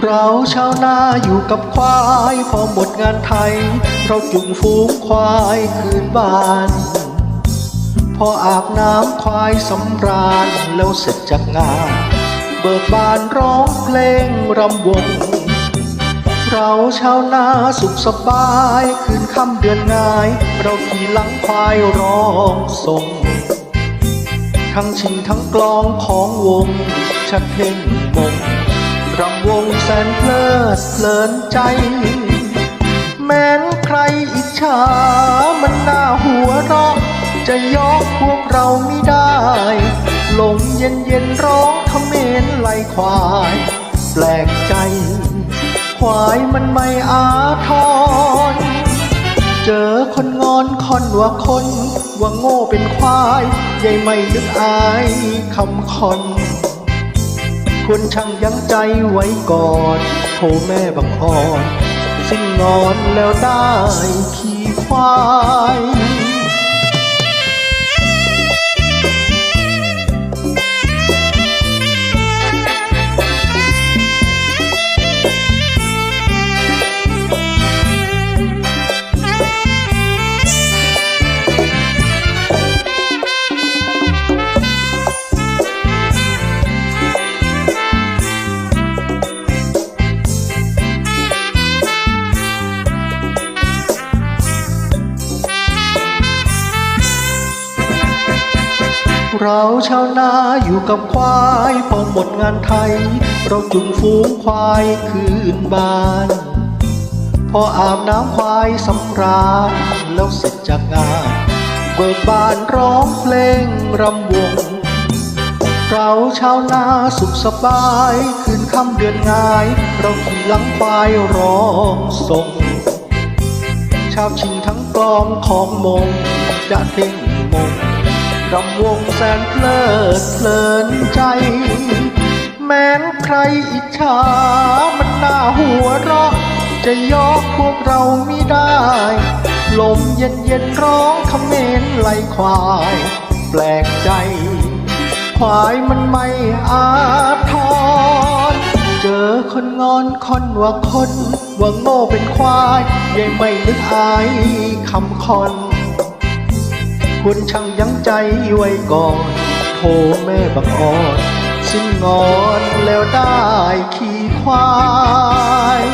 เราชาวนาอยู่กับควาย พอหมดงานไทย เราจุงฝูงควายคืนบ้าน พออาบน้ำควายสำราญแล้วเสร็จจากงาน เบิกบานร้องเพลงรำวง เราชาวนาสุขสบาย คืนค่ำเดือนงาย เราขี่หลังควายร้องส่ง ทั้งชิงทั้งกลองของวงชักเพ่งมง รำวงแสนเพลิดเพลินใจ แม้นใครอิจฉามันน่าหัวเราะจะยกพวกเราไม่ได้ลมเย็นเย็นร้องทำเมนไหลควาย แปลกใจ ควายมันไม่อาทร เจอคนงอนคอนว่าคน ว่าโง่เป็นควาย ใหญ่ไม่นึกอายคำคอน ควรช่างยั้งใจไว้ก่อนโทแม่บังอ่อน สิ้นนอนแล้วได้ขี่ควาย เราชาวนาอยู่กับควายพอหมดงานไทย เราจุงฝูงควายคืนบ้าน พออาบน้ำควายสำราญแล้วเสร็จจากงาน เบิกบานร้องเพลงรำวง เราชาวนาสุขสบายคืนค่ำเดือนงาย เราขี่หลังควายร้องส่งชาวชิงทั้งกลองของมงจะเท่งมง รำวงแสนเพลิดเพลินใจ แม้นใครอิจฉามันน่าหัวเราะ จะยกพวกเราไม่ได้ ลมเย็นเย็นร้องคำเมนไหลควาย แปลกใจ ควายมันไม่อาทรเจอคนงอนคนว่าคนว่าโง่เป็นควายยังไม่นึกอายคำคอน คุณช่างยั้งใจไว้ก่อนโทแม่บังอ่อนสิ้นงอนแล้วได้ขี่ควาย